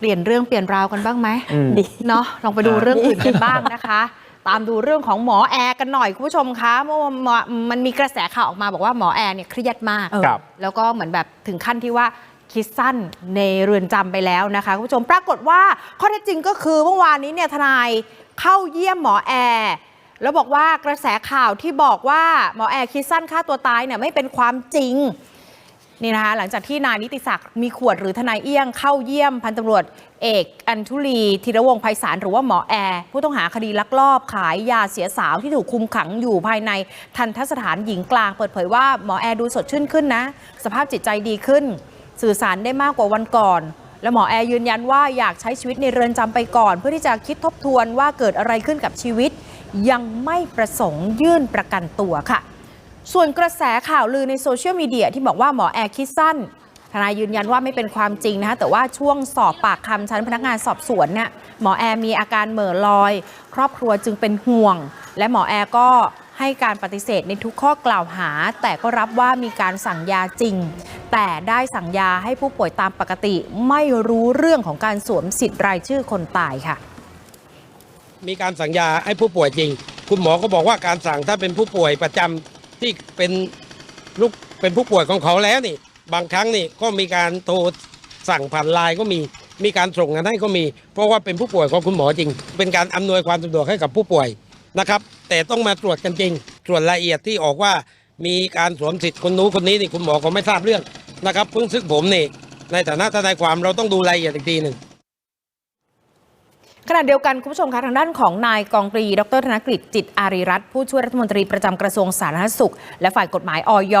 เปลี่ยนเรื่องเปลี่ยนราวกันบ้างไหมอืมดีเนาะลองไปดูเรื่องอื่นกันบ้างนะคะ ตามดูเรื่องของหมอแอร์กันหน่อยคุณผู้ชมคะเมื่อวันหมอมันมีกระแสข่าวออกมาบอกว่าหมอแอร์เนี่ยเครียดมากเออครับแล้วก็เหมือนแบบถึงขั้นที่ว่าคิดสั้นในเรือนจำไปแล้วนะคะคุณผู้ชมปรากฏว่าข้อเท็จจริงก็คือเมื่อวานนี้เนี่ยทนายเข้าเยี่ยมหมอแอร์แล้วบอกว่ากระแสข่าวที่บอกว่าหมอแอร์คิดสั้นฆ่าตัวตายเนี่ยไม่เป็นความจริง นี่นะคะหลังจากที่นายนิติศักดิ์มีขวดหรือทนายเอี้ยงเข้าเยี่ยมพันตำรวจเอกอัญชุลีธีรวงศ์ไพศาลหรือว่าหมอแอร์ผู้ต้องหาคดีลักลอบขายยาเสียสาวที่ถูกคุมขังอยู่ภายในทันทสถานหญิงกลางเปิดเผยว่าหมอแอร์ดูสดชื่นขึ้นนะ สภาพจิตใจดีขึ้น สื่อสารได้มากกว่าวันก่อน และหมอแอร์ยืนยันว่าอยากใช้ชีวิตในเรือนจำไปก่อน เพื่อที่จะคิดทบทวนว่าเกิดอะไรขึ้นกับชีวิต ยังไม่ประสงค์ยื่นประกันตัวค่ะ ส่วนกระแสข่าวลือในโซเชียลมีเดียที่บอกว่าหมอแอร์คิดสั้น ทนายยืนยันว่าไม่เป็นความจริงนะคะแต่ว่าช่วงสอบปากคำชั้นพนักงานสอบสวนเนี่ยหมอแอร์มีอาการเหม่อลอย ครอบครัวจึงเป็นห่วง และหมอแอร์ก็ให้การปฏิเสธในทุกข้อกล่าวหา แต่ก็รับว่ามีการสั่งยาจริง แต่ได้สั่งยาให้ผู้ป่วยตามปกติ ไม่รู้เรื่องของการสวมสิทธิ์รายชื่อคนตายค่ะ มีการสั่งยาให้ผู้ป่วยจริง คุณหมอก็บอกว่าการสั่งถ้าเป็นผู้ป่วยประจำ ที่เป็นลูกเป็นผู้ป่วยของเขาแล้วนี่ บางครั้งนี่ก็มีการโทรสั่งผ่านไลน์ก็มีมีการส่งกันให้ก็มี เพราะว่าเป็นผู้ป่วยของคุณหมอจริง เป็นการอำนวยความสะดวกให้กับผู้ป่วยนะครับ แต่ต้องมาตรวจกันจริงส่วนละเอียดที่ออกว่ามีการสวมสิทธิ์คนนู้นคนนี้นี่คุณหมอก็ไม่ทราบเรื่องนะครับเพิ่งซึ่งผมนี่ในฐานะทนายความเราต้องดูรายละเอียดอีกทีหนึ่ง ขณะเดียวกันคุณผู้ชมคะทางด้านของนายกองตรี ดรธนกฤษจิตอารีรัตน์ผู้ช่วยรัฐมนตรีประจำกระทรวงสาธารณสุข และฝ่ายกฎหมายออย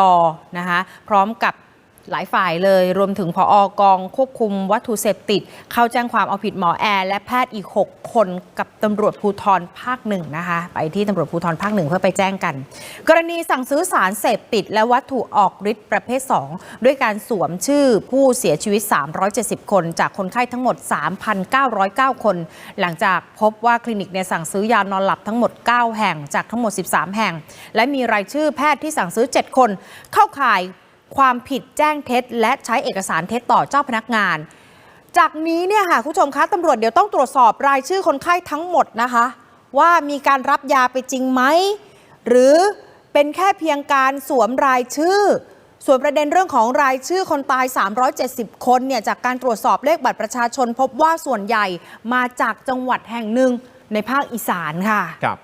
นะคะพร้อมกับ หลายฝ่ายเลยรวมถึงพออกองควบคุมวัตถุเสพติด เข้าแจ้งความเอาผิดหมอแอร์ และแพทย์อีก 6 คนกับตำรวจภูธรภาคหนึ่งนะคะ ไปที่ตำรวจภูธรภาคหนึ่งเพื่อไปแจ้งกัน กรณีสั่งซื้อสารเสพติด และวัตถุออกฤทธิ์ประเภท 2 ด้วยการสวมชื่อผู้เสียชีวิต 370 คน จากคนไข้ทั้งหมด 3,909 คน หลังจากพบว่าคลินิกเนี่ยสั่งซื้อยานอนหลับทั้งหมด 9 แห่งจากทั้งหมด 13 แห่ง และมีรายชื่อแพทย์ที่สั่งซื้อ 7 คน เข้าข่าย ความผิดแจ้งเท็จ และใช้เอกสารเท็จต่อเจ้าพนักงาน จากนี้เนี่ยค่ะคุณผู้ชมคะตำรวจเดี๋ยวต้องตรวจสอบรายชื่อคนไข้ทั้งหมดนะคะ ว่ามีการรับยาไปจริงไหมหรือเป็นแค่เพียงการสวมรายชื่อ ส่วนประเด็นเรื่องของรายชื่อคนตาย 370 คนเนี่ยจากการตรวจสอบเลขบัตรประชาชนพบว่าส่วนใหญ่มาจากจังหวัดแห่งหนึ่งในภาคอีสานค่ะครับ